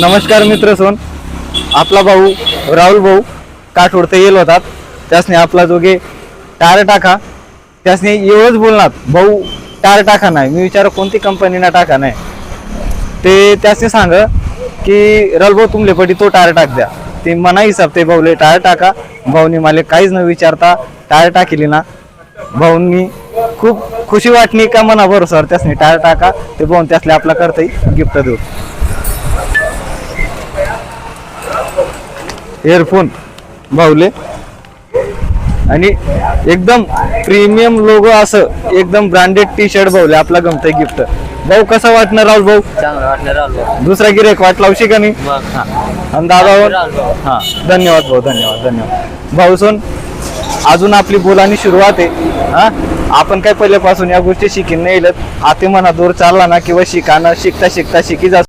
नमस्कार मित्र सोन. आपला भाऊ राहुल भाऊ काठोडते येईल होतात. त्यासने आपला जोगे टायर टाका. त्यासने एवढंच बोलणार. भाऊ टायर टाका नाही. मी विचार कोणती कंपनीना टाका नाही? ते त्यासने सांग की राहुल भाऊ तुमले पटी तो टायर टाक द्या. ते मना हिसाब ते भाऊले टायर टाका. भाऊनी मला काहीच न विचारता टायर टाकेली ना. भाऊंनी खूप खुशी वाटली का मना बरोबर त्यासने टायर टाका. ते भाऊन त्यासले आपला करता गिफ्ट देऊ. एअरफोन भाऊले. आणि एकदम प्रीमियम लोगो असं एकदम ब्रँडेड टी शर्ट भाऊले आपला गमतंय गिफ्ट भाऊ कसं वाटणार राहुल भाऊ? चांगलं वाटलं राहिलो दुसरा गिरेक वाट लावशी का नाही? मग. हा. आणि दादा राहुल भाऊ. हा. धन्यवाद भाऊ धन्यवाद धन्यवाद. भाऊ सोन अजून आपली बोलानी सुरुवात आहे. हा? आपण काय पहिल्यापासून या गोष्टी शिकीन नाही हाती मना दूर चालला ना किंवा शिकाना शिकता शिकता शिकी जा.